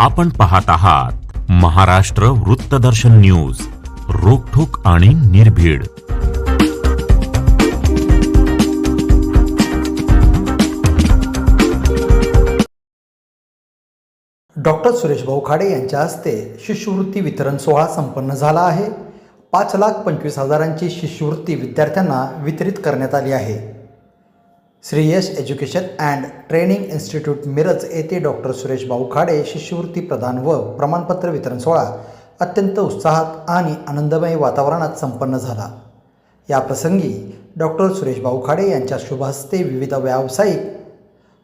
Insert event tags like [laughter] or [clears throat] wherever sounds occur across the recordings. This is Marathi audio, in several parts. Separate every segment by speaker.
Speaker 1: आपण पाहत आहात महाराष्ट्र वृत्तदर्शन न्यूज रोखोक आणि निर्भीड.
Speaker 2: डॉक्टर सुरेश भाऊ खाडे यांच्या हस्ते शिष्यवृत्ती वितरण सोहळा संपन्न झाला आहे. पाच लाख पंचवीस हजारांची शिष्यवृत्ती विद्यार्थ्यांना वितरित करण्यात आली आहे. Shriyash education and training institute Miraj येथे डॉक्टर सुरेश भाऊ खाडे शिष्यवृत्ती प्रदान व प्रमाणपत्र वितरण सोहळा अत्यंत उत्साहात आणि आनंदमय वातावरणात संपन्न झाला. या प्रसंगी डॉक्टर सुरेश भाऊ खाडे यांच्या शुभहस्ते विविध व्यावसायिक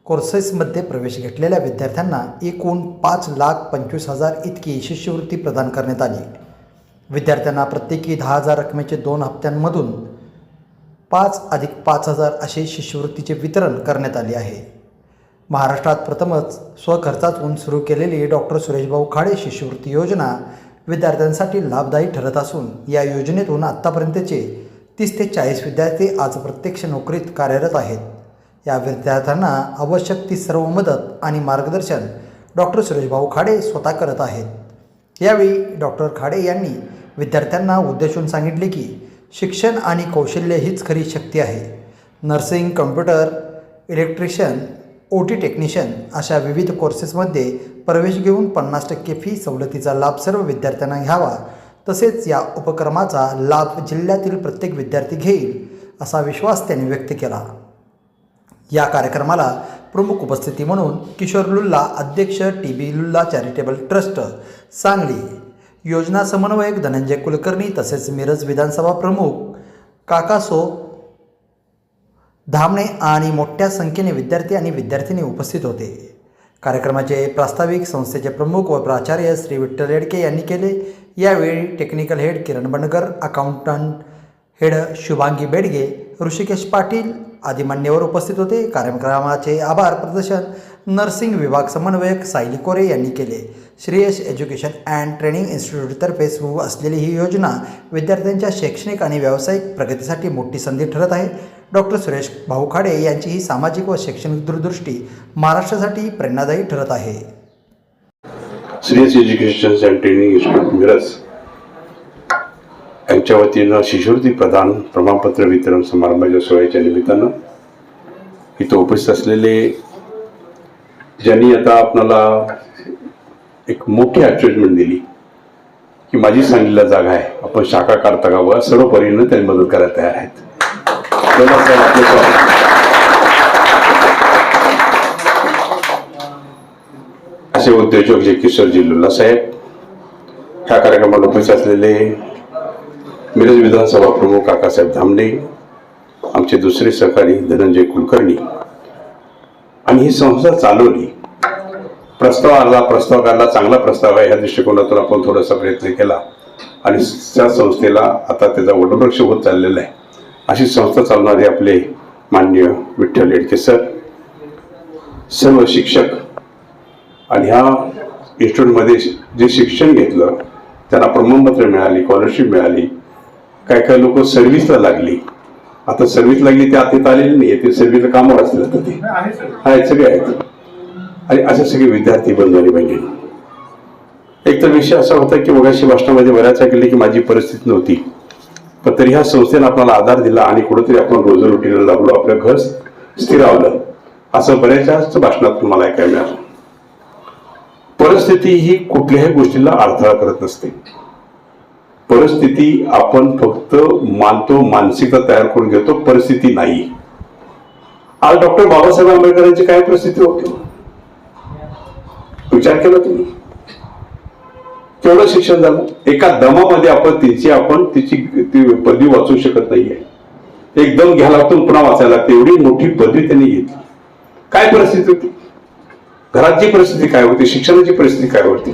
Speaker 2: कोर्सेसमध्ये प्रवेश घेतलेल्या विद्यार्थ्यांना एकूण पाच लाख पंचवीस हजार इतकी शिष्यवृत्ती प्रदान करण्यात आली. विद्यार्थ्यांना प्रत्येकी दहा हजार रकमेचे दोन हप्त्यांमधून पाच अधिक पाच हजार असे शिष्यवृत्तीचे वितरण करण्यात आले आहे. महाराष्ट्रात प्रथमच स्वखर्चातून सुरू केलेली डॉक्टर सुरेशभाऊ खाडे शिष्यवृत्ती योजना विद्यार्थ्यांसाठी लाभदायी ठरत असून या योजनेतून आत्तापर्यंतचे तीस ते चाळीस विद्यार्थी आज प्रत्यक्ष नोकरीत कार्यरत आहेत. या विद्यार्थ्यांना आवश्यक ती सर्व मदत आणि मार्गदर्शन डॉक्टर सुरेशभाऊ खाडे स्वतः करत आहेत. यावेळी डॉक्टर खाडे यांनी विद्यार्थ्यांना उद्देशून सांगितले की शिक्षण आणि कौशल्य हीच खरी शक्ती आहे. Nursing computer electrician O T technician अशा विविध कोर्सेसमध्ये प्रवेश घेऊन पन्नास टक्के फी सवलतीचा लाभ सर्व विद्यार्थ्यांना घ्यावा. तसेच या उपक्रमाचा लाभ जिल्ह्यातील प्रत्येक विद्यार्थी घेईल असा विश्वास त्यांनी व्यक्त केला. या कार्यक्रमाला प्रमुख उपस्थिती म्हणून किशोर लुल्ला अध्यक्ष T B Lulla charitable trust Sangli. योजना समन्वयक धनंजय कुलकर्णी तसेच मिरज विधानसभा प्रमुख काकासो धामणे आणि मोठ्या संख्येने विद्यार्थी आणि विद्यार्थिनी उपस्थित होते. कार्यक्रमाचे प्रास्ताविक संस्थेचे प्रमुख व प्राचार्य श्री विठ्ठल हेडके यांनी केले. यावेळी technical head Kiran Bandkar accountant head Shubhangi Bedge Rishikesh Patil आदी मान्यवर उपस्थित होते. कार्यक्रमाचे आभार प्रदर्शन नर्सिंग विभाग समन्वयक सायली कोरे यांनी केले. श्रेयश एज्युकेशन अँड ट्रेनिंग इन्स्टिट्यूटतर्फे सुरू असलेली ही योजना विद्यार्थ्यांच्या शैक्षणिक आणि व्यावसायिक प्रगतीसाठी मोठी संधी ठरत आहे. डॉक्टर सुरेश भाऊ खाडे यांची ही सामाजिक व शैक्षणिक दूरदृष्टी महाराष्ट्रासाठी प्रेरणादायी ठरत आहे.
Speaker 3: Shreyas education and training institute Miraj यांच्या वतीनं शिष्यवृत्ती प्रदान प्रमाणपत्र वितरण समारंभाच्या सोहळ्याच्या निमित्तानं इथं उपस्थित असलेले ज्यांनी आता आपणाला एक मोठी अचीवमेंट दिली की माझी सांगलीला जागा आहे. आपण शाखा काढता का व सर्व परीनं त्यांनी मदत करायला तयार आहेत. असे उद्योजक जे किशोरजी लुल्ला साहेब ह्या कार्यक्रमाला उपस्थित असलेले मिरज विधानसभा प्रमुख काकासाहेब धामणे आमचे दुसरे सहकारी धनंजय कुलकर्णी आणि ही संस्था चालवली. प्रस्ताव आला प्रस्ताव काढला चांगला प्रस्ताव आहे ह्या दृष्टिकोनातून आपण थोडासा प्रयत्न केला. आणि त्या संस्थेला आता त्याचा वटवृक्ष होत चाललेला आहे. अशी संस्था चालवणारे आपले मान्य विठ्ठल येडके सर सर्व शिक्षक आणि ह्या इन्स्टिट्यूटमध्ये जे शिक्षण घेतलं त्यांना प्रमाणपत्र मिळाली स्कॉलरशिप मिळाली. काय काय लोक सर्व्हिसला लागली. आता सर्व्हिस लागली ते आता आलेली नाही ते सर्व्हिसला कामावर असतील आता ते. आहेत सगळे आहेत. आणि असे सगळे विद्यार्थी बंधू आणि बहिणी. एक तर विषय असा होता की मगाशी भाषणामध्ये बऱ्याच केली की माझी परिस्थिती नव्हती. पण तरी ह्या संस्थेने आपल्याला आधार दिला आणि कुठेतरी आपण रोजरोटीला लागलो आपलं घर स्थिरावलं असं बऱ्याचशाच भाषणात मला ऐकायला मिळालं. परिस्थिती ही कुठल्याही गोष्टीला अडथळा करत नसते. परिस्थिती आपण फक्त मानतो मानसिकता तयार करून घेतो परिस्थिती नाही. आज डॉक्टर बाबासाहेब आंबेडकरांची काय परिस्थिती होती? विचार केला तुम्ही. केवढं शिक्षण झालं? एका दमामध्ये आपण तिची आपण तिची ती पदवी वाचू शकत नाहीये. एकदम घ्यायला लागतो पुन्हा वाचायला लागते. एवढी मोठी पदवी त्यांनी घेतली. काय परिस्थिती होती? घराची परिस्थिती काय होती? शिक्षणाची परिस्थिती काय होती?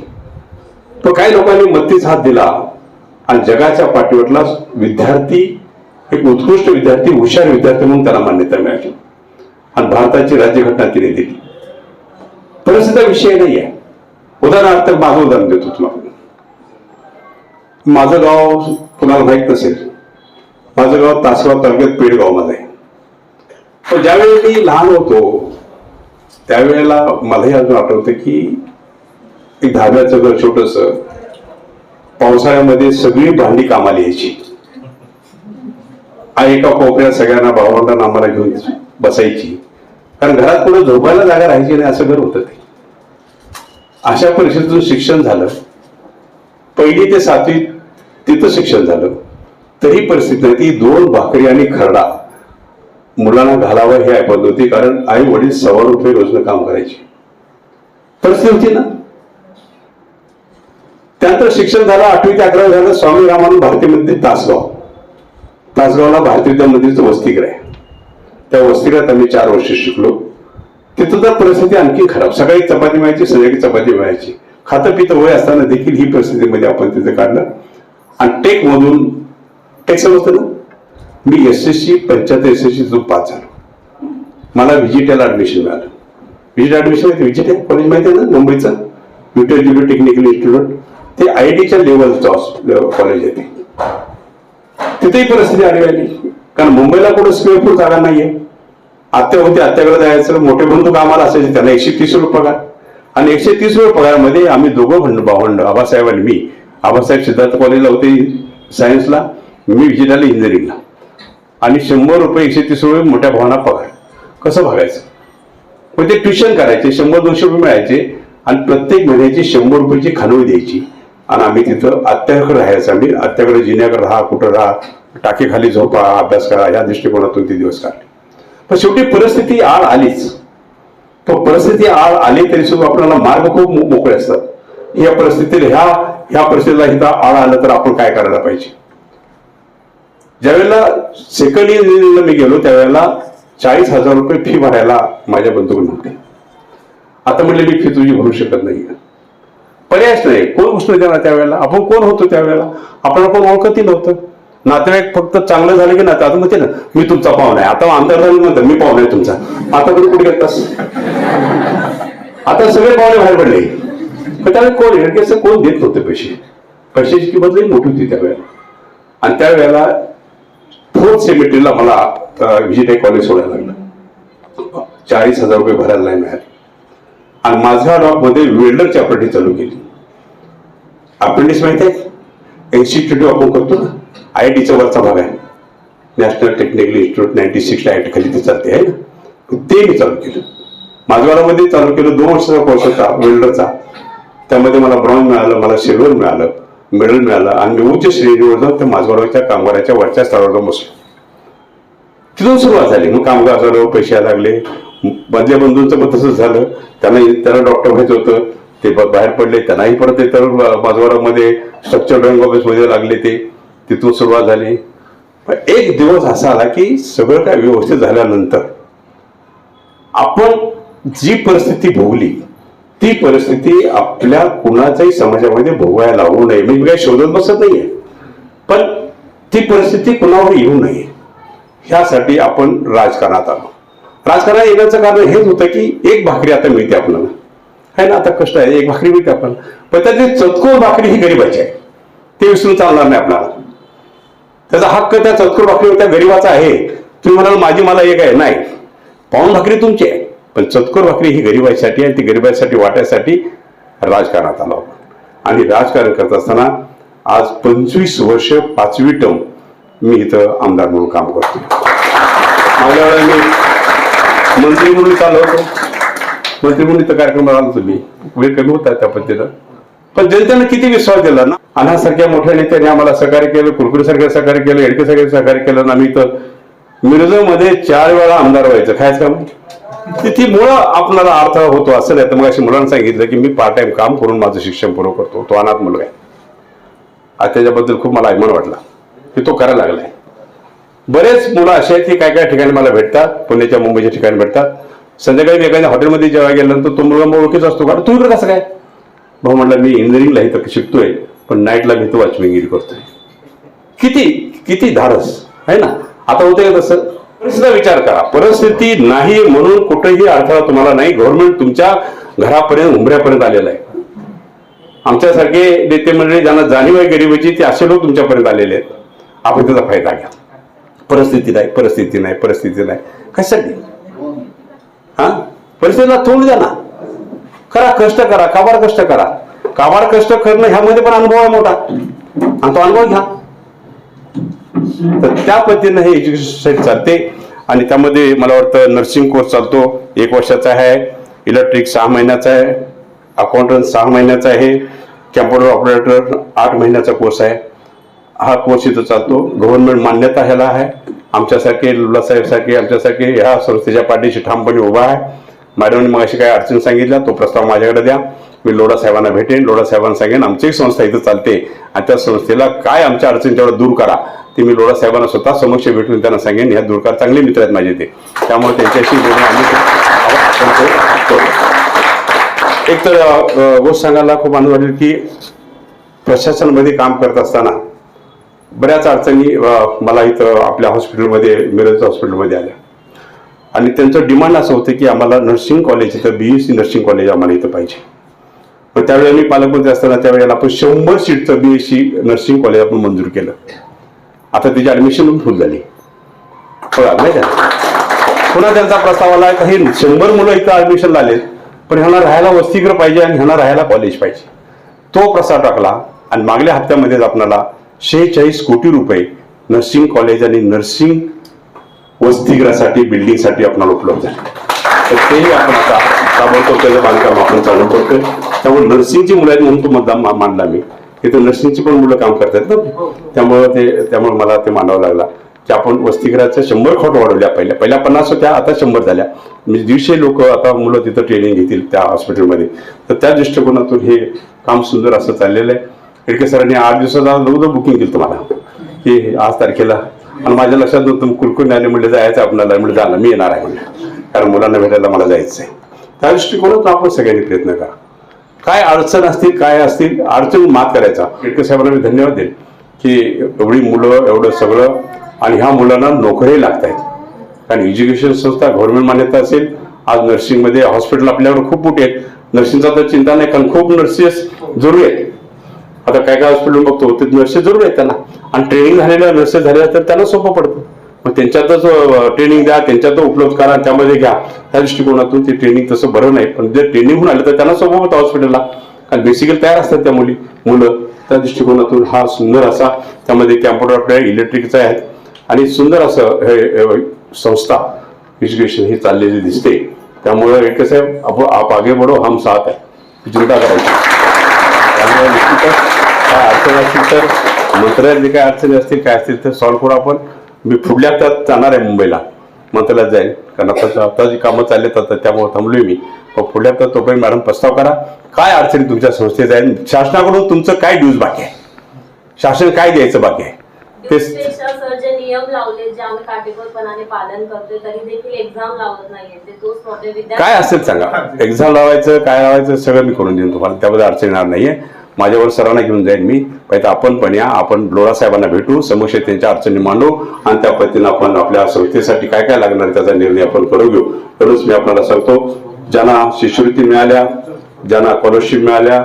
Speaker 3: तो काही लोकांनी मत्तीच हात दिला. आणि जगाच्या पाठीवरला विद्यार्थी एक उत्कृष्ट विद्यार्थी हुशार विद्यार्थी म्हणून त्याला मान्यता मिळाली. आणि भारताची राज्यघटना तिने दिली. परिस्थितीचा विषय नाही आहे. उदाहरणार्थ माझं उदाहरण देतो तुम्हाला. माझं गाव कुणाला माहीत नसेल. माझं गाव तासगाव तालुक्यात पेडगावमध्ये आहे. पण ज्यावेळी मी लहान होतो त्यावेळेला मलाही अजून आठवतं की एक धाब्याचं घर छोटस पावसाळ्यामध्ये सगळी भांडी कामाला यायची. आई एका कोपऱ्यात सगळ्यांना भावंडांना आम्हाला घेऊन बसायची. कारण घरात कुठं झोपायला जागा राहायची नाही असं घर होतं ते. अशा परिस्थितीतून शिक्षण झालं. पहिली ते सातवी तिथं शिक्षण झालं. तरी परिस्थिती नाही. ती दोन भाकरी आणि खरडा. मुलांना घालावं हे ऐकत होती कारण आई वडील सव्वा रुपये रोजनं काम करायची. परिस्थिती होती ना? त्यानंतर शिक्षण झालं आठवी ते अकरावी झालं स्वामी रामानंद भारती मंदिर तासगाव. तासगावला भारतीय विद्या मंदिरचं वसतिगृह आहे. त्या वसतिगृहात आम्ही चार वर्ष शिकलो. तिथं तर परिस्थिती आणखी खराब. सकाळी चपाती मिळायची संध्याकाळी चपाती मिळायची. खातं पितं वय असताना देखील ही परिस्थितीमध्ये आपण तिथे काढलं. आणि टेक मधून टेक समजतं ना? मी S S C panchayat S S C pass झालो. मला व्हिजिटेला ऍडमिशन मिळालं. व्हिजिट ऍडमिशन माहिती कॉलेज माहिती आहे ना? मुंबईचं. युटेल टेक्निकल इन्स्टिट्यूट ते आय टीच्या लेवलचं कॉलेज आहे ते. तिथेही परिस्थिती आली आली कारण मुंबईला कुठं स्क्वेअर फूट जागा नाहीये. आत्या होते आत्याकडे जायचं मोठे बंधू कामाला असायचे त्यांना एकशे तीस रुपये पगार. आणि एकशे तीस रुपये पगारमध्ये आम्ही दोघं भंड भावंड आबासाहेब आणि मी. आबासाहेब सिद्धार्थ कॉलेजला होते सायन्सला मी विजिटाला इंजिनिअरिंगला आणि शंभर रुपये एकशे तीस रुपये मोठ्या भावना पगार. कसं बघायचं? मग ते ट्युशन करायचे शंभर दोनशे रुपये मिळायचे आणि प्रत्येक महिन्याची शंभर रुपयाची खानवळी द्यायची. आणि आम्ही तिथं आत्याकडे राहायचं. आम्ही आत्याकडे जिन्याकडे राहा कुठं राहा टाकेखाली झोपा अभ्यास करा या दृष्टिकोनातून ते दिवस काढले. पण शेवटी परिस्थिती आळ आलीच. पण परिस्थिती आळ आली तरी सुद्धा आपल्याला मार्ग खूप मोकळे असतात. या परिस्थितीत ह्या ह्या परिस्थितीला इथं आळ आलं तर आपण काय करायला पाहिजे? ज्यावेळेला सेकंड इयर इंजिनिअरिंगला मी गेलो त्यावेळेला चाळीस हजार रुपये फी भरायला माझ्या बंधूकडून होते. आता म्हणले मी फी तुझी भरू शकत नाही. पर्यायच नाही. कोण गोष्ट देणार त्यावेळेला? आपण कोण होतो त्यावेळेला? आपण कोण ओळखतही नव्हतं. नातेवाईक फक्त चांगलं झालं की नाही आता म्हणते ना मी तुमचा पाहुणा आहे. आता आमदार झालं म्हणतात मी पाहुणा आहे तुमचा. आता कधी कुठे घेतास आता सगळे पाहुणे बाहेर पडले. पण त्यावेळेला कोण हेडकेचं कोण देत नव्हते पैसे. पैशाची किंमत लई मोठी होती त्यावेळेला. आणि त्यावेळेला फोर्थ सेमिस्टरला मला विजिट कॉलेज सोडायला लागलं. चाळीस हजार रुपये भरायला नाही मिळाले. आणि माझा डॉकमध्ये वेल्डर अप्रेंटिस चालू केली. अप्रेंटिस माहिती आहे? इन्स्टिट्यूट आपण करतो ना? आय आय टीचा वरचा भाग आहे. National technical institute ninety six I खाली ते चालते आहे ना? ते मी चालू केलं. माझवाडामध्ये चालू केलं दोन वर्षाचा कोर्स होता वेल्डरचा. त्यामध्ये मला ब्रॉन्झ मिळालं मला सिल्वर मिळालं मेडल मिळालं आणि मी उच्च श्रेणीवर जाऊन त्या माझगावच्या कामगाराच्या वरच्या स्तरावर जाऊन बसलो. तिथून सुरुवात झाली. मग कामगार झालो पैसे यायला लागले. मधल्या बंधूंचं पण तसंच झालं. त्यांना त्यांना डॉक्टर व्हायचं होतं. ते बाहेर पडले. त्यांनाही परत ते तर माझवाडामध्ये स्ट्रक्चर ड्रॉइंग ऑफिसमध्ये लागले ते. तिथून सुरुवात झाली. पण एक दिवस असा आला की सगळं काय व्यवस्थित झाल्यानंतर आपण जी परिस्थिती भोगली ती परिस्थिती आपल्या कुणाच्याही समाजामध्ये भोगायला लावू नये. म्हणजे मी काही शोधत बसत नाहीये. पण ती परिस्थिती कुणावर येऊ नये ह्यासाठी आपण राजकारणात आलो. राजकारण येण्याचं कारण हेच होतं की एक भाकरी आता मिळते आपल्याला. आहे ना? आता कष्ट आहे. एक भाकरी मिळते आपल्याला. पण त्यातली चतकोर भाकरी ही गरीबाची आहे. ते विसरून चालणार नाही आपल्याला. त्याचा हक्क त्या चतकोर भाकरीवर त्या गरीबाचा आहे. तुम्ही म्हणाल माझी मला एक आहे. नाही. पाऊन भाकरी तुमची आहे. पण चतकोर भाकरी ही गरिबासाठी आणि ती गरिबासाठी वाटायसाठी राजकारणात आलो आपण. आणि राजकारण करत असताना आज पंचवीस वर्ष पाचवी टर्म मी इथं आमदार म्हणून काम करतो मागल्या वेळेला मी मंत्री म्हणून चालू होतो. मंत्री म्हणून इथं कार्यक्रमाला आलो तुम्ही वेळ कमी होता त्या पद्धतीनं. पण जनतेनं किती विश्वास दिला ना? अनासारख्या मोठ्या नेत्याने आम्हाला सहकार्य केलं कुरकुरी सारख्या सहकार्य केलं एडके सारखे सहकार्य केलं ना आम्ही इथं मिरजमध्ये चार वेळा आमदार व्हायचं. खायच काम? तिथे मुळं आपल्याला अर्थ होतो असं नाही. तर मग अशी मुलांना सांगितलं की मी पार्ट टाइम काम करून माझं शिक्षण पूर्ण करतो. तो अनाथ मुलगा आहे. आज त्याच्याबद्दल खूप मला अभिमान वाटला. की तो करायला लागलाय. बरेच मुलं असे आहेत की काय काय ठिकाणी मला भेटतात पुण्याच्या मुंबईच्या ठिकाणी भेटतात. संध्याकाळी मी एखाद्या हॉटेलमध्ये जेव्हा गेल्यानंतर तो मुलगा मग ओळखीचा असतो. का तू कसं काय? भाऊ म्हटलं मी इंजिनिअरिंगला इथं शिकतोय पण नाईटला मी तो वॉचमेनगिरी करतोय. किती किती धाडस आहे ना? आता होते का तसं? परिस्थितीचा विचार करा. परिस्थिती नाही म्हणून कुठेही अडथळा तुम्हाला नाही. गव्हर्नमेंट तुमच्या घरापर्यंत उंबऱ्यापर्यंत आलेलं आहे. आमच्यासारखे नेते मंडळी ज्यांना जाणीव आहे गरिबीची ते असे लोक तुमच्यापर्यंत आलेले आहेत. आपण त्याचा फायदा घ्या. परिस्थिती नाही परिस्थिती नाही परिस्थिती नाही. कशासाठी हा? परिस्थितीला तोंड द्या ना. करा कष्ट करा काबार कष्ट करा. काबाड कष्ट करणं ह्यामध्ये पण अनुभव आहे मोठा. आणि तो अनुभव घ्या. तर त्या पद्धतीनं हे एज्युकेशन चालते. आणि त्यामध्ये मला वाटतं नर्सिंग कोर्स चालतो. एक वर्षाचा आहे. इलेक्ट्रिक सहा महिन्याचा आहे. अकाउंटंट सहा महिन्याचा आहे. कॅम्प्युटर ऑपरेटर आठ महिन्याचा कोर्स आहे. हा कोर्स इथं चालतो. गव्हर्नमेंट मान्यता ह्याला आहे. आमच्यासारखे लुलासाहेबसारखे आमच्यासारखे ह्या संस्थेच्या पाठीशी ठामपणे उभा आहे. मॅडमने मग अशी काय अडचण सांगितल्या तो प्रस्ताव माझ्याकडे द्या. मी लोढा साहेबांना भेटेन. लोढा साहेबांना सांगेन आमची संस्था इथं चालते. आणि त्या संस्थेला काय आमच्या अडचण तेवढं दूर करा. ते मी लोढा साहेबांना स्वतः समक्ष भेटून त्यांना सांगेन. ह्या दूरकार चांगले मित्र आहेत माझे ते. त्यामुळे त्यांच्याशी बोलून आम्ही एक तर गोष्ट सांगायला खूप आनंद वाटेल की प्रशासनामध्ये काम करत असताना बऱ्याच अडचणी मला इथं आपल्या हॉस्पिटलमध्ये मिरज हॉस्पिटलमध्ये आल्या. आणि त्यांचं डिमांड असं होतं की आम्हाला नर्सिंग कॉलेज इथं B S C nursing college आम्हाला इथं पाहिजे. मग त्यावेळी मी पालकमंत्री असताना त्यावेळेला आपण शंभर सीटचं B S C nursing college आपण मंजूर केलं. आता त्याची ॲडमिशन फुल झाली. बघा नाही का? पुन्हा त्यांचा प्रस्ताव आला की हे शंभर मुलं इथं ॲडमिशन आलेत पण ह्यांना राहायला वसतिगृह पाहिजे आणि ह्यांना राहायला कॉलेज पाहिजे. तो प्रस्ताव टाकला आणि मागल्या हप्त्यामध्येच आपल्याला शेहेचाळीस कोटी रुपये नर्सिंग कॉलेज आणि नर्सिंग वसतिगृहासाठी बिल्डिंगसाठी आपल्याला उपलब्ध आहे तर तेही आपण आता ताबडतोब त्याचं बांधकाम आपण चालू करतोय. त्यामुळे नर्सिंगची मुलं आहेत म्हणून तो मुद्दा मांडला मी. तिथं नर्सिंगची पण मुलं काम करतात ना. त्यामुळं ते त्यामुळे मला ते मांडावं लागला. की आपण वसतिगृहाच्या शंभर खोट वाढवल्या पहिल्या पहिल्या पन्नास होत्या आता शंभर झाल्या. म्हणजे दीडशे लोक आता मुलं तिथं ट्रेनिंग घेतील त्या हॉस्पिटलमध्ये तर त्या दृष्टिकोनातून हे काम सुंदर असं चाललेलं आहे. इडके सरांनी आठ दिवसाला अगोदर बुकिंग केलं तुम्हाला. की आज तारखेला. आणि माझ्या लक्षात नव्हतं कुलकुनी आले म्हणजे जायचं आपल्याला म्हणजे जाणं मी येणार आहे म्हणजे कारण मुलांना भेटायला मला जायचं आहे त्या दृष्टिकोनातून आपण सगळ्यांनी प्रयत्न करा. काय अडचण असतील काय असतील अडचण मात करायचा. इडके साहेबांना मी धन्यवाद देईन की एवढी मुलं एवढं सगळं आणि ह्या मुलांना नोकरी लागत आहेत कारण एज्युकेशन संस्था गव्हर्नमेंट मान्यता असेल. आज नर्सिंगमध्ये हॉस्पिटल आपल्याकडे खूप मोठे आहेत. नर्सिंगचा तर चिंता नाही कारण खूप नर्सेस जरूर आहेत. आता काय काय हॉस्पिटल बघतो ते नर्सेस जरूर आहेत त्यांना. आणि ट्रेनिंग झालेल्या नर्सेस झालेल्या तर त्यांना सोपं पडतं. मग त्यांच्यातच ट्रेनिंग द्या त्यांच्यातच उपलब्ध करा त्यामध्ये घ्या. त्या दृष्टिकोनातून ते ट्रेनिंग तसं बरं नाही पण जर ट्रेनिंग होऊन आलं तर त्यांना सोपं होतं हॉस्पिटलला कारण बेसिकली तयार असतात त्या मुली मुलं. त्या दृष्टिकोनातून हा सुंदर असा त्यामध्ये कॅम्प्युटर आपल्या इलेक्ट्रिकचा आहेत आणि सुंदर असं हे संस्था एज्युकेशन ही चाललेली दिसते. त्यामुळे एक कसं आहे आपण आप आगे बढो हम साथ आहे चिंता करायची. काय अडचण असतील तर मंत्रालयात जे काय अडचणी असतील काय असतील तर सॉल्व्ह करू आपण. मी पुढल्या हप्त्यात जाणार आहे मुंबईला. मंत्रालयात जाईल. कारण आता आता जी कामं चालली आता त्यामुळे थांबलोय मी. मग पुढल्या हप्त्यात तोपर्यंत मॅडम प्रस्ताव करा. काय अडचणी तुमच्या संस्थेत आहे शासनाकडून तुमचं काय ड्यूज बाकी आहे? शासन काय द्यायचं बाकी आहे? ते
Speaker 4: देशात सर जे नियम लावले जे आम्ही काटेकोरपणाने पालन करतोय तरी देखील एक्झाम लावत नाहीये. ते तोच प्रॉब्लेम
Speaker 3: काय असेल सांगा. एक्झाम लावायचं काय लावायचं सगळं मी करून देईन तुम्हाला. त्याबद्दल अडचण येणार नाहीये. माझ्यावर सरांना घेऊन जाईन मी. पहिलं आपण पण या आपण लोरा साहेबांना भेटू समक्ष त्यांच्या अडचणी मांडू आणि त्या पद्धतीनं आपण आपल्या संस्थेसाठी काय काय लागणार त्याचा निर्णय आपण करू घेऊ. तरच मी आपल्याला सांगतो ज्यांना शिष्यवृत्ती मिळाल्या ज्यांना स्कॉलरशिप मिळाल्या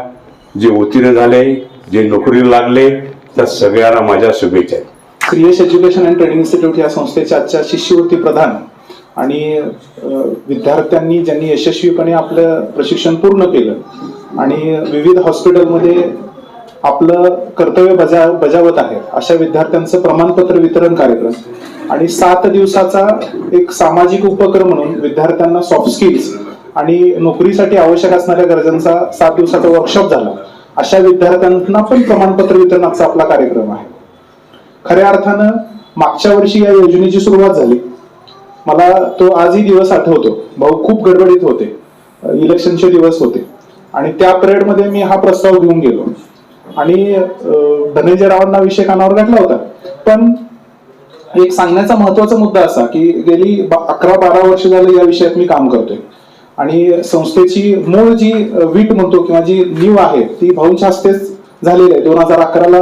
Speaker 3: जे उत्तीर्ण झाले जे नोकरीला लागले त्या सगळ्यांना माझ्या शुभेच्छा आहेत.
Speaker 5: क्रियेश एज्युकेशन अँड ट्रेनिंग इन्स्टिट्यूट या संस्थेच्या आजच्या शिष्यवृत्ती प्रधान आणि विद्यार्थ्यांनी ज्यांनी यशस्वीपणे आपलं प्रशिक्षण पूर्ण केलं आणि विविध हॉस्पिटलमध्ये आपलं कर्तव्य बजा बजावत आहे. अशा विद्यार्थ्यांचं प्रमाणपत्र वितरण कार्यक्रम. आणि सात दिवसाचा एक सामाजिक उपक्रम म्हणून विद्यार्थ्यांना सॉफ्ट स्किल्स आणि नोकरीसाठी आवश्यक असणाऱ्या गरजांचा सात दिवसाचा वर्कशॉप झाला. अशा विद्यार्थ्यांना पण प्रमाणपत्र वितरणाचा आपला कार्यक्रम आहे. खऱ्या अर्थानं मागच्या वर्षी या योजनेची सुरुवात झाली. मला तो आजही दिवस आठवतो. भाऊ खूप गडबडीत होते. इलेक्शनचे दिवस होते. आणि त्या परेडमध्ये मी हा प्रस्ताव घेऊन गेलो. आणि धनंजय रावांना विषय कानावर घातला होता. पण एक सांगण्याचा महत्त्वाचा मुद्दा असा की गेली अकरा बारा वर्ष झालं या विषयात मी काम करतोय. आणि संस्थेची मूळ जी वीट म्हणतो किंवा जी नीव आहे ती भाऊंच्या हस्तेच झालेली आहे. दोन हजार अकराला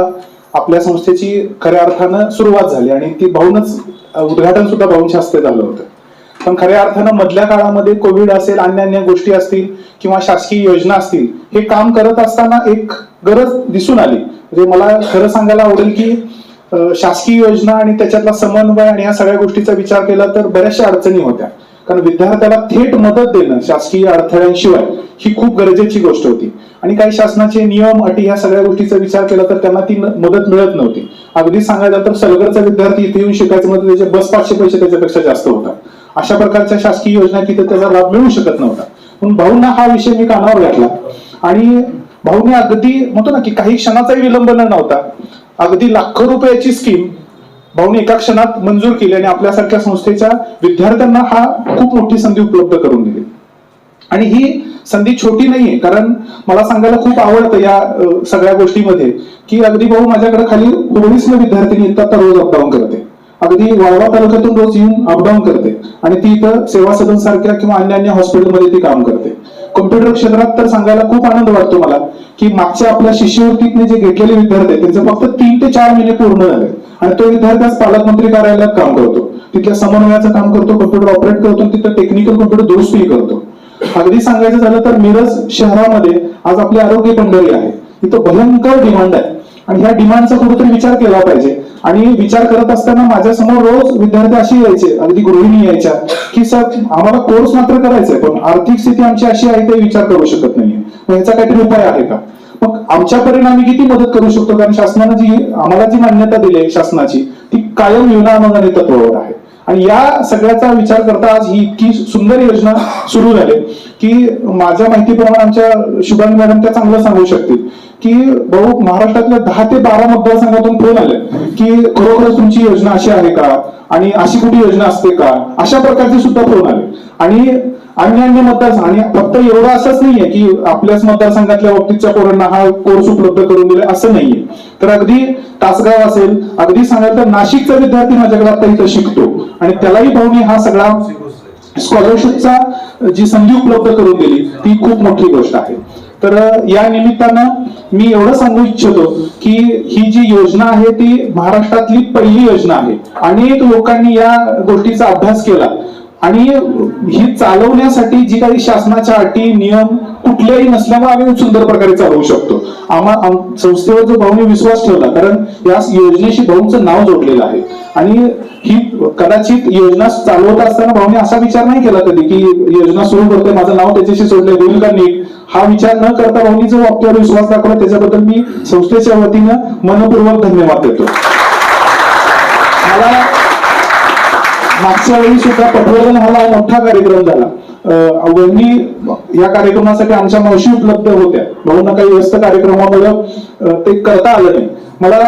Speaker 5: आपल्या संस्थेची खऱ्या अर्थानं सुरुवात झाली आणि ती भाऊनच उद्घाटन सुद्धा भाऊंच्या हस्ते झालं होतं. पण खऱ्या अर्थानं मधल्या काळामध्ये कोविड असेल अन्य अन्य गोष्टी असतील किंवा शासकीय योजना असतील हे काम करत असताना एक गरज दिसून आली. म्हणजे मला खरं सांगायला आवडेल की शासकीय योजना आणि त्याच्यातला समन्वय आणि या सगळ्या गोष्टीचा विचार केला तर बऱ्याचशा अडचणी होत्या. कारण विद्यार्थ्याला थेट मदत देणं शासकीय अडथळ्यांशिवाय ही खूप गरजेची गोष्ट होती. आणि काही शासनाचे नियम अटी ह्या सगळ्या गोष्टीचा विचार केला तर त्यांना ती मदत मिळत नव्हती. अगदी सांगायला तर सलगरचा विद्यार्थी इथे येऊन शिकायचं म्हणजे त्याचे बस पाचशे पैसे त्याच्यापेक्षा जास्त होता अशा प्रकारच्या शासकीय योजना तिथे त्याचा लाभ मिळू शकत नव्हता. म्हणून भाऊंना हा विषय मी कानावर घातला. आणि भाऊने अगदी म्हणतो ना की काही क्षणाचाही विलंब न नव्हता अगदी लाखो रुपयाची स्कीम भाऊने एका क्षणात मंजूर केली आणि आपल्यासारख्या संस्थेच्या विद्यार्थ्यांना हा खूप मोठी संधी उपलब्ध करून दिली. आणि ही संधी छोटी नाहीये कारण मला सांगायला खूप आवडतं या सगळ्या गोष्टीमध्ये की अगदी भाऊ माझ्याकडे खाली ओळीसला विद्यार्थिनी येतात तर रोज अपडाऊन करते अगदी वाळवा तालुक्यातून रोज येऊन अपडाऊन करते. आणि ती इथं सेवा सदन सारख्या किंवा अन्य अन्य हॉस्पिटलमध्ये ती काम करते. कम्प्युटर क्षेत्रात तर सांगायला खूप आनंद वाटतो मला की मागच्या आपल्या शिष्यवृत्तीतने जे घेतलेले विद्यार्थी आहेत त्यांचे फक्त तीन ते चार महिने पूर्ण झाले. आणि तो विद्यार्थी आज पालकमंत्री कार्यालयात काम करतो. तिथल्या समन्वयाचं काम करतो कम्प्युटर ऑपरेट करतो तिथं टेक्निकल कॉम्प्युटर दुरुस्तीही करतो. अगदी सांगायचं झालं तर मिरज शहरामध्ये आज आपली आरोग्य पंढरी आहे. इथं भयंकर डिमांड आहे. आणि ह्या डिमांडचा कुठेतरी विचार केला पाहिजे. आणि विचार करत असताना माझ्यासमोर रोज विद्यार्थी अशी यायचे अगदी गृहिणी यायच्या की सर आम्हाला कोर्स मात्र करायचा आहे पण आर्थिक स्थिती आमची अशी आहे ते विचार करू शकत नाहीये. याचा ह्याचा काहीतरी उपाय आहे का? मग आमच्या परिणामी आम्ही किती मदत करू शकतो? कारण शासनानं जी आम्हाला जी मान्यता दिली आहे शासनाची ती कायम विनाअनुदानित तत्वावर आहे. आणि या सगळ्याचा विचार करता आज ही इतकी सुंदर योजना सुरू झाली की माझ्या माहितीप्रमाणे आमच्या शुभांग मॅडम त्या चांगलं सांगू शकतील. की भाऊ महाराष्ट्रातल्या दहा ते बारा मतदारसंघातून फोन आले? की खरोखरच तुमची योजना अशी आहे का? आणि अशी कुठे योजना असते का? अशा प्रकारचे सुद्धा फोन आले? आणि अन्य अन्य मतदारसंघ आणि फक्त एवढं असंच नाहीये की आपल्याच मतदारसंघातल्या बाबतीतच्या पोरांना हा कोर्स उपलब्ध करून दिला असं नाहीये. तर अगदी तासगाव असेल अगदी सांगायचं तर नाशिकचा विद्यार्थी माझ्याकडे आता इथं शिकतो. आणि त्यालाही भाऊनी हा सगळा स्कॉलरशिपचा जी संधी उपलब्ध करून दिली ती खूप मोठी गोष्ट आहे. तर या निमित्तानं मी एवढं सांगू इच्छितो की ही जी योजना आहे ती महाराष्ट्रातली पहिली योजना आहे. अनेक लोकांनी या गोष्टीचा अभ्यास केला. आणि ही चालवण्यासाठी जी काही शासनाच्या अटी नियम कुठल्याही नसल्यामुळे आम्ही सुंदर प्रकारे चालवू शकतो. आम्हा संस्थेवर जो भाऊने विश्वास ठेवला कारण या योजनेशी भाऊंचं नाव जोडलेलं आहे. आणि ही कदाचित योजना चालवत असताना भाऊने असा विचार नाही केला कधी की योजना सुरू करते माझं नाव त्याच्याशी जोडलंय होईल का नीट? हा विचार न करता भाऊनी जो वाक्यावर विश्वास दाखवला त्याच्याबद्दल मी संस्थेच्या वतीनं मनपूर्वक धन्यवाद देतो. मला मागच्या वेळी सुद्धा पटवर्धन हा मोठा कार्यक्रम झाला. वहिनी या कार्यक्रमासाठी आमच्या मावशी उपलब्ध होत्या. बहुना काही व्यस्त कार्यक्रमामुळे ते करता आलं नाही. मला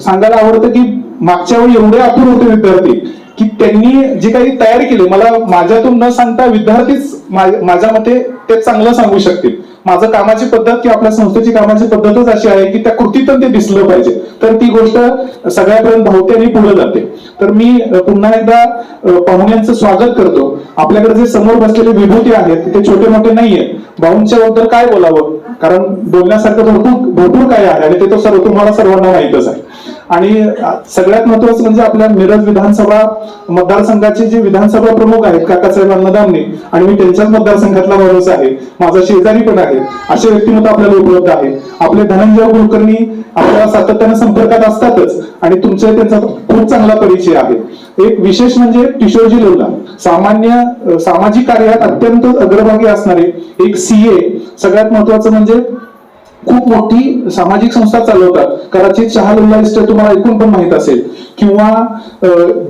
Speaker 5: सांगायला आवडतं की मागच्या वेळी एवढे आतुर होते विद्यार्थी की त्यांनी जे काही तयार केले मला माझ्यातून न सांगता विद्यार्थीच माझ्या मते ते चांगलं सांगू शकतील. माझं कामाची पद्धत किंवा आपल्या संस्थेची कामाची पद्धतच अशी आहे की त्या कृतीतून ते दिसलं पाहिजे. तर ती गोष्ट सगळ्यापर्यंत धावते आणि पुढे जाते. तर मी पुन्हा एकदा पाहुण्यांचं स्वागत करतो. आपल्याकडे जे समोर बसलेले विभूती आहेत ते छोटे मोठे नाहीये भाऊंच्या बद्दल काय बोलावं? कारण बोलण्यासारखं भरपूर भरपूर काय आहे आणि ते तो सर्व तुम्हाला सर्वांना माहितच आहे. आणि सगळ्यात महत्वाचं म्हणजे आपल्या मिरज विधानसभा मतदारसंघाचे जे विधानसभा प्रमुख आहेत काकासाहेब अन्नदामने आणि मी त्यांच्याच मतदारसंघातला माणूस आहे माझा शेजारी पण आहे असे व्यक्तिमत्व आपल्याला उपलब्ध आहे. आपले धनंजय कुलकर्णी आपल्या सातत्याने संपर्कात असतातच आणि तुमच्या त्यांचा खूप चांगला परिचय आहे. एक विशेष म्हणजे किशोरजी लोला सामान्य सामाजिक कार्यात अत्यंत अग्रभागी असणारे एक सीए सगळ्यात महत्वाचं म्हणजे खूप मोठी सामाजिक संस्था चालवतात. कदाचित शहालुल्ला इस्टेट तुम्हाला ऐकून पण माहीत असेल. किंवा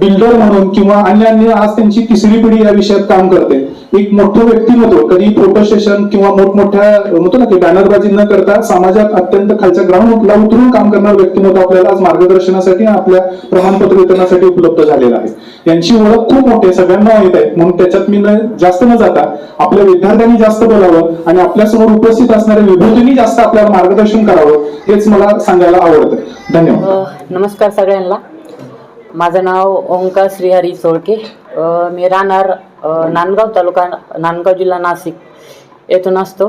Speaker 5: बिल्डर म्हणून किंवा अन्य अन्य आज त्यांची तिसरी पिढी या विषयात काम करते. एक मोठं व्यक्तिमत्व कधी फोटो सेशन किंवा मोठमोठ्या म्हणतो ना की बॅनरबाजी न करता समाजात अत्यंत खालच्या ग्राउंडला उतरून काम करणार व्यक्तिमत्व आपल्याला आज मार्गदर्शनासाठी आपल्या प्रमाणपत्र वितरणासाठी उपलब्ध झालेलं आहे. यांची ओळख खूप मोठी आहे सगळ्यांना माहीत आहे. म्हणून त्याच्यात मी न जास्त न जाता आपल्या विद्यार्थ्यांनी जास्त बोलावं आणि आपल्यासमोर उपस्थित असणाऱ्या विभूतींनी जास्त आपल्या आपल्याला मार्गदर्शन करावं हेच मला सांगायला आवडतं. धन्यवाद.
Speaker 6: नमस्कार सगळ्यांना. माझं नाव ओंकार श्रीहरी सोळके. मी राहणार नांदगाव तालुका नांदगाव जिल्हा नाशिक येथून असतो.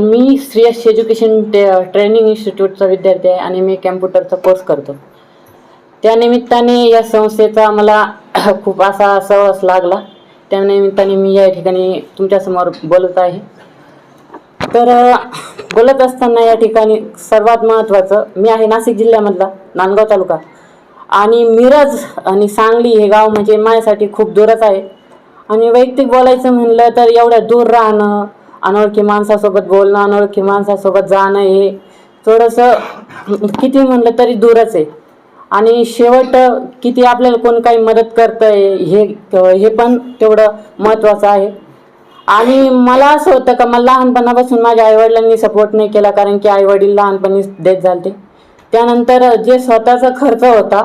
Speaker 6: मी श्रेयस एज्युकेशन टे ट्रेनिंग इन्स्टिट्यूटचा विद्यार्थी आहे आणि मी कॅम्प्युटरचा कोर्स करतो. त्यानिमित्ताने या संस्थेचा मला [clears throat] खूप असा सहवास लागला. त्यानिमित्ताने मी या ठिकाणी तुमच्यासमोर बोलत आहे. तर बोलत असताना या ठिकाणी सर्वात महत्त्वाचं मी आहे नाशिक जिल्ह्यामधला नांदगाव तालुका. आणि मिरज आणि सांगली हे गाव म्हणजे माझ्यासाठी खूप दूरच आहे. आणि वैयक्तिक बोलायचं म्हणलं तर एवढ्या दूर राहणं अनोळखी माणसासोबत बोलणं अनोळखी माणसासोबत जाणं हे थोडंसं किती म्हणलं तरी दूरच आहे. आणि शेवट किती आपल्याला कोण काही मदत करतंय हे हे पण तेवढं महत्त्वाचं आहे. आणि मला असं होतं का मला लहानपणापासून माझ्या आईवडिलांनी सपोर्ट नाही केला कारण की आईवडील लहानपणी देत झाले त्यानंतर जे स्वतःचा खर्च होता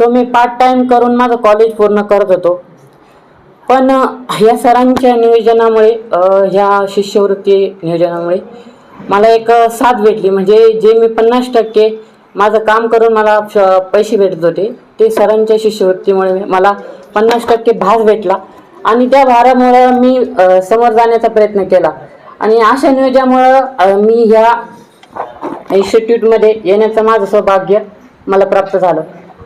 Speaker 6: तो मी पार्ट टाईम करून माझं कॉलेज पूर्ण करत होतो. पण ह्या सरांच्या नियोजनामुळे ह्या शिष्यवृत्ती नियोजनामुळे मला एक साथ भेटली. म्हणजे जे मी पन्नास टक्के माझं काम करून मला श- पैसे भेटत होते ते सरांच्या शिष्यवृत्तीमुळे मला पन्नास टक्के भास भेटला. आणि त्या भारामुळं मी समोर जाण्याचा प्रयत्न केला. आणि अशा नियोजनामुळं मी ह्या इन्स्टिट्यूटमध्ये येण्याचं माझं सौभाग्य मला प्राप्त झालं.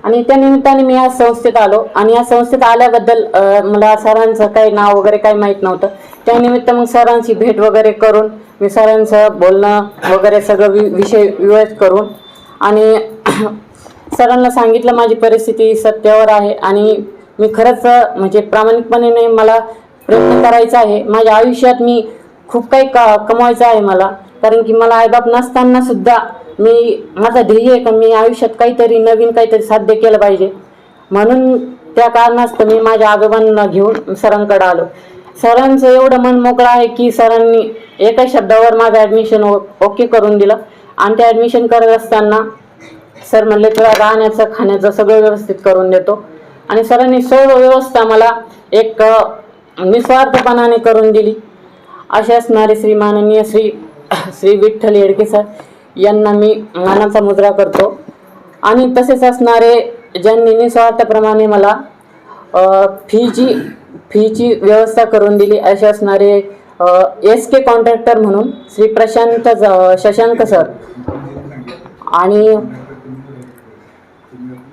Speaker 6: आणि त्या निमित्ताने मी या संस्थेत आलो. आणि या संस्थेत आल्याबद्दल मला सरांचं काही नाव वगैरे काही माहीत नव्हतं. त्यानिमित्त मग सरांची भेट वगैरे करून मी सरांचं बोलणं वगैरे सगळं वि विषय विवेच करून आणि [clears throat] सरांना सांगितलं माझी परिस्थिती सत्यावर आहे आणि मी खरंच म्हणजे प्रामाणिकपणे नाही मला प्रयत्न करायचा आहे. माझ्या आयुष्यात मी खूप काही का कमवायचं आहे मला. कारण की मला आईबाप नसताना सुद्धा मी माझा ध्येय आहे का मी आयुष्यात काहीतरी नवीन काहीतरी साध्य केलं पाहिजे. म्हणून त्या कारणास्तव मी माझ्या आजोबांना घेऊन सरांकडे आलो. सरांचं एवढं मन मोकळं आहे की सरांनी एका शब्दावर माझं ॲडमिशन ओके करून दिलं. आणि ते ॲडमिशन करत असताना सर म्हणले तुला राहण्याचं खाण्याचं सगळं व्यवस्थित करून देतो. आणि सरांनी सर्व व्यवस्था मला एक निस्वार्थपणाने करून दिली. असे असणारे श्री माननीय श्री श्री विठ्ठल येडके सर यांना मी मानाचा मुजरा करतो. आणि तसेच असणारे ज्यांनी निस्वार्थप्रमाणे मला फीची फीची व्यवस्था करून दिली असे असणारे एस के कॉन्ट्रॅक्टर म्हणून श्री प्रशांत ज- शशांक सर आणि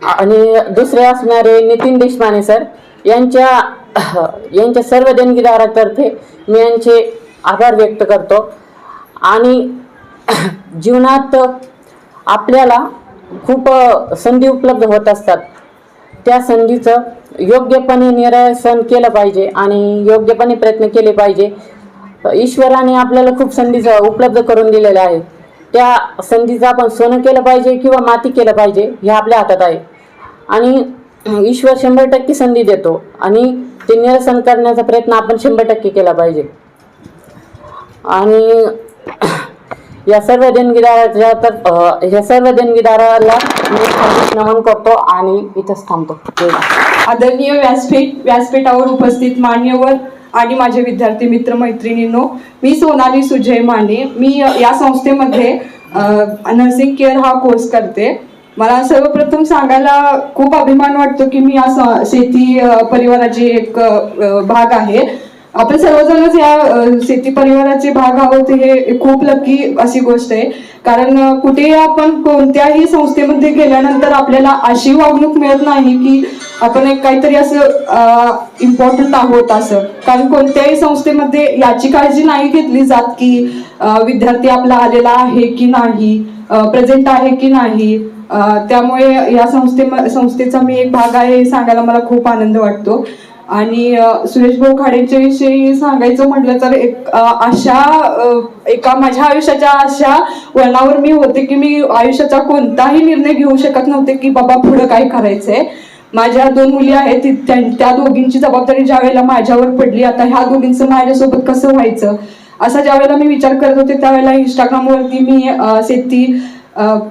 Speaker 6: आणि दुसरे असणारे नितीन देशपांडे सर यांच्या यांच्या सर्व देणगीदारातर्फे मी यांचे आभार व्यक्त करतो. आणि जीवनात आपल्याला खूप संधी उपलब्ध होत असतात. त्या संधीचं योग्यपणे निरसन केलं पाहिजे आणि योग्यपणे प्रयत्न केले पाहिजे. ईश्वराने आपल्याला खूप संधीचं उपलब्ध करून दिलेल्या आहे त्या संधीचं आपण सोनं केलं पाहिजे किंवा माती केलं पाहिजे हे आपल्या हातात आहे. आणि ईश्वर शंभर टक्के संधी देतो आणि ते निरसन करण्याचा प्रयत्न आपण शंभर टक्के केला पाहिजे. आणि [clears throat] या सर्व देणगीदाराच्या तर या सर्व देणगीदाराला मी नमन करतो आणि इथंच थांबतो.
Speaker 7: आदरणीय व्यासपीठ व्यासपीठावर उपस्थित मान्यवर आणि माझे विद्यार्थी मित्र मैत्रिणींनो मी सोनाली सुजय माने. मी या संस्थेमध्ये नर्सिंग केअर हा कोर्स करते. मला सर्वप्रथम सांगायला खूप अभिमान वाटतो की मी या शेती परिवाराची एक भाग आहे. आपण सर्वजणच या शेती परिवाराचे भाग आहोत हे खूप लकी अशी गोष्ट आहे. कारण कुठेही आपण कोणत्याही संस्थेमध्ये गेल्यानंतर आपल्याला अशी वागणूक मिळत नाही की आपण एक काहीतरी असं इम्पॉर्टंट आहोत असं. कारण कोणत्याही संस्थेमध्ये याची काळजी नाही घेतली जात की विद्यार्थी आपला आलेला आहे की नाही प्रेझेंट आहे की नाही. त्यामुळे या संस्थे संस्थेचा मी एक भाग आहे हे सांगायला मला खूप आनंद वाटतो. आणि सुरेश भाऊ खाडेंच्या विषयी सांगायचं म्हटलं तर एक अशा एका माझ्या आयुष्याच्या अशा वळणावर मी होते की मी आयुष्याचा कोणताही निर्णय घेऊ शकत नव्हते की बाबा पुढं काय करायचंय. माझ्या दोन मुली आहेत त्या दोघींची जबाबदारी ज्या वेळेला माझ्यावर पडली आता ह्या दोघींचं माझ्यासोबत कसं व्हायचं? असा ज्या वेळेला मी विचार करत होते त्यावेळेला इंस्टाग्रामवरती मी शेती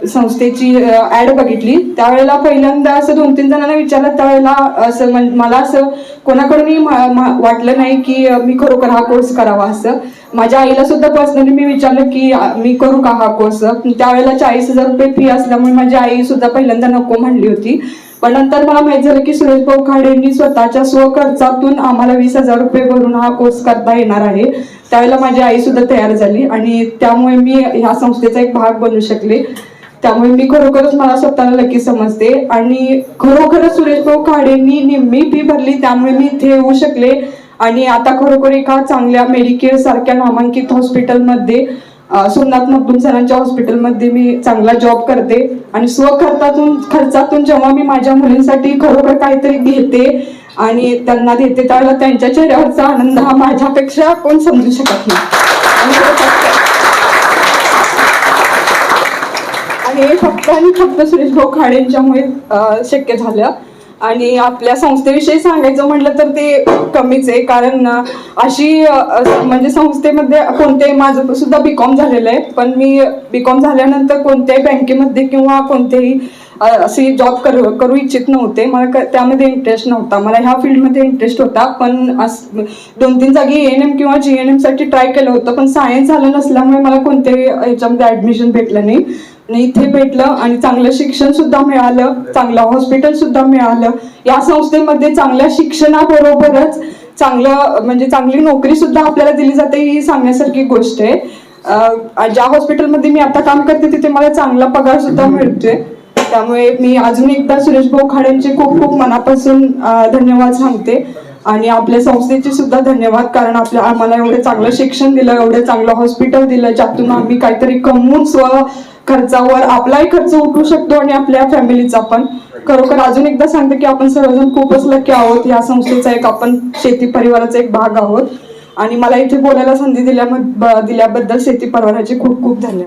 Speaker 7: संस्थेची ऍड बघितली. त्यावेळेला पहिल्यांदा असं दोन तीन जणांना विचारलं त्यावेळेला असं मला असं कोणाकडूनही वाटलं नाही की मी खरोखर हा कोर्स करावा असं. माझ्या आईला सुद्धा पर्सनली मी विचारलं की मी करू का हा कोर्स त्यावेळेला चाळीस हजार रुपये फी असल्यामुळे माझी आई सुद्धा पहिल्यांदा नको म्हणली होती. पण नंतर मला माहीत झालं की सुरेश भाऊ खाडेंनी स्वतःच्या स्वखर्चातून आम्हाला वीस हजार रुपये भरून हा कोर्स करता येणार आहे. त्यावेळेला माझी आई सुद्धा तयार झाली आणि त्यामुळे मी ह्या संस्थेचा एक भाग बनू शकले. त्यामुळे मी खरोखरच मला स्वतःला लकी समजते आणि खरोखरच सुरेश भाऊ खाडेंनी निम्मी फी भरली त्यामुळे मी इथे येऊ शकले. आणि आता खरोखर एका चांगल्या मेडिकेअर सारख्या नामांकित हॉस्पिटलमध्ये अ, सोमनाथ मगदूम सरांच्या हॉस्पिटलमध्ये मी चांगला जॉब करते. आणि स्वखर्चातून खर्चातून जेव्हा मी माझ्या मुलींसाठी खरोखर काहीतरी घेते आणि त्यांना देते त्यावेळेला त्यांच्या चेहऱ्यावरचा आनंद हा माझ्यापेक्षा कोण समजू शकत नाही. आणि हे फक्त- आणि फक्त सुरेश भाऊ खाडेंच्यामुळे शक्य झालं. आणि आपल्या संस्थेविषयी सांगायचं म्हटलं तर ते कमीच आहे कारण अशी म्हणजे संस्थेमध्ये कोणत्याही माझं सुद्धा बी कॉम झालेलं आहे पण मी बी कॉम झाल्यानंतर कोणत्याही बँकेमध्ये किंवा कोणत्याही असे अशी जॉब करू करू इच्छित नव्हते. मला त्यामध्ये इंटरेस्ट नव्हता. मला ह्या फील्डमध्ये इंटरेस्ट होता पण दोन तीन जागी एन एम किंवा जी एन एमसाठी ट्राय केलं होतं पण सायन्स झालं नसल्यामुळे मला कोणत्याही याच्यामध्ये ॲडमिशन भेटलं नाही. आणि इथे भेटलं आणि चांगलं शिक्षण सुद्धा मिळालं चांगलं हॉस्पिटल सुद्धा मिळालं. या संस्थेमध्ये चांगल्या शिक्षणाबरोबरच चांगलं म्हणजे चांगली नोकरी सुद्धा आपल्याला दिली जाते ही सांगण्यासारखी गोष्ट आहे. ज्या हॉस्पिटलमध्ये मी आता काम करते तिथे मला चांगला पगार सुद्धा मिळतोय. त्यामुळे मी अजून एकदा सुरेश भाऊ खाडेंचे खूप खूप मनापासून धन्यवाद सांगते. आणि आपल्या संस्थेचे सुद्धा धन्यवाद कारण आपल्या आम्हाला एवढं चांगलं शिक्षण दिलं एवढं चांगलं हॉस्पिटल दिलं ज्यातून आम्ही काहीतरी कमवून स्व खर्चावर आपलाही खर्च उठू शकतो आणि आपल्या फॅमिलीचा पण. खरोखर अजून एकदा सांगते की आपण सर्वजण खूपच लकी आहोत. या संस्थेचा एक आपण शेती परिवाराचा एक भाग आहोत. आणि मला इथे बोलायला संधी दिल्या दिल्याबद्दल शेती परिवाराचे खूप खूप धन्यवाद.